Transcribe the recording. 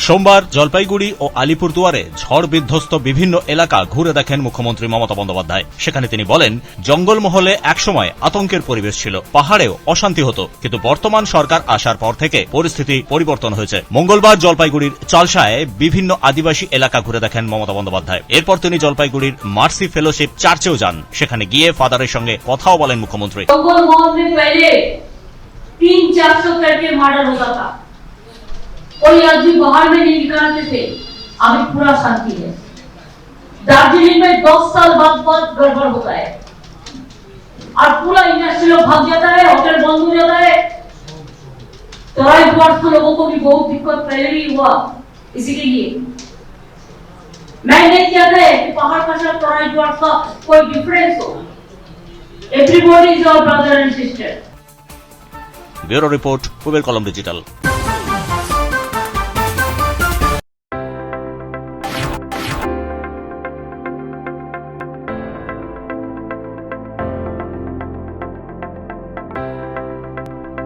সোমবার জলপাইগুড়ি ও আলিপুরদুয়ারে ঝড় বিধ্বস্ত বিভিন্ন এলাকা ঘুরে দেখেন মুখ্যমন্ত্রী মমতা বন্দ্যোপাধ্যায় সেখানে তিনি বলেন জঙ্গলমহলে একসময় আতঙ্কের পরিবেশ ছিল পাহাড়েও অশান্তি হতো কিন্তু বর্তমান সরকার আসার পর থেকে পরিস্থিতি পরিবর্তন হয়েছে মঙ্গলবার জলপাইগুড়ির চালসায় বিভিন্ন আদিবাসী এলাকা ঘুরে দেখেন মমতা বন্দ্যোপাধ্যায় এরপর তিনি জলপাইগুড়ির মার্সি ফেলোশিপ চার্চেও যান সেখানে গিয়ে ফাদারের সঙ্গে কথাও বলেন মুখ্যমন্ত্রী जंगल मॉल में पहले तीन चार सौ करके मर्डर होता था कोई अर्जी बाहर में नहीं निकालते थे अभी पूरा शांति है दार्जिलिंग में दस साल बाद बहुत गड़बड़ होता है और पूरा इंडस्ट्री लोग भाग जाता है होटल बंद हो जाता है तराई वर्ष लोगों को भी बहुत दिक्कत पहले ही हुआ इसी के लिए मैंने क्या था कि पहाड़ का सब तराई वर्ष का कोई डिफरेंस हो everybody is our brother and sister bureau report mobile column digital